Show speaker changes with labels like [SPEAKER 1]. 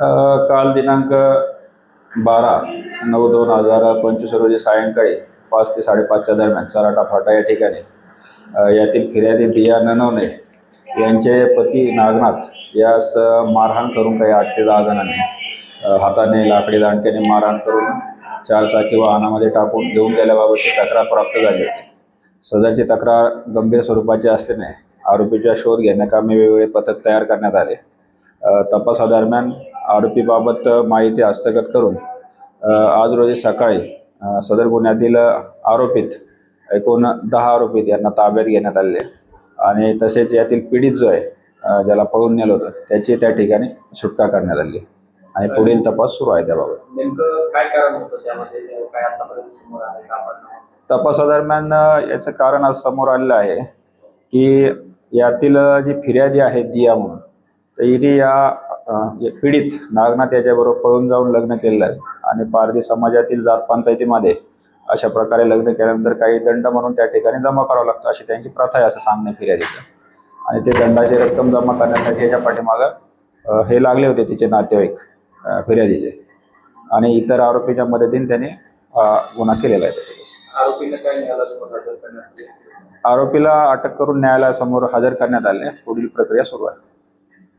[SPEAKER 1] काल दिनांक बारा नऊ दोन हजार पंचवीस रोजी सायंकाळी पाच ते साडेपाचच्या दरम्यान चराटा फाटा या ठिकाणी यातील फिर्यादी दिया ननवणे यांचे पती नागनाथ यास मारहाण करून काही आठ ते दहा जणांनी हाताने लाकडी दांडक्याने मारहाण करून चारचाकी वाहनामध्ये टाकून घेऊन गेल्याबाबतची तक्रार प्राप्त झाली होती. सदरची तक्रार गंभीर स्वरूपाची असल्याने आरोपीचा शोध घेण्याकामी वेगवेगळे पथक तयार करण्यात आले. तपासादरम्यान आरोपीबाबत माहिती हस्तगत करून आज रोजी सकाळी सदर गुन्ह्यातील आरोपित एकूण दहा आरोपित यांना ताब्यात घेण्यात आले. आणि तसेच यातील पीडित जो आहे ज्याला पळून नेलं होतं त्याची त्या ठिकाणी सुटका करण्यात आली. आणि पुढील तपास सुरू आहे त्याबाबत. तपासादरम्यान याचं कारण आज समोर आलेलं आहे की यातील जी फिर्यादी आहे दिया म्हणून तर हिने अ, या पीडित नागनाथ याच्याबरोबर पळून जाऊन लग्न केलेलं आहे. आणि पारधी समाजातील जात पंचायतीमध्ये अशा प्रकारे लग्न केल्यानंतर काही दंड म्हणून त्या ठिकाणी जमा करावं लागतं अशी त्यांची प्रथा आहे असं सांगणे फिर्यादीचं आणि ते दंडाची रक्कम जमा करण्यासाठी याच्या पाठीमागं हे लागले होते तिचे नातेवाईक फिर्यादीचे. आणि इतर आरोपीच्या मदतीने त्यांनी गुन्हा केलेला आहे? आरोपीला अटक करून न्यायालयासमोर हजर करण्यात आले. पुढील प्रक्रिया सुरू आहे.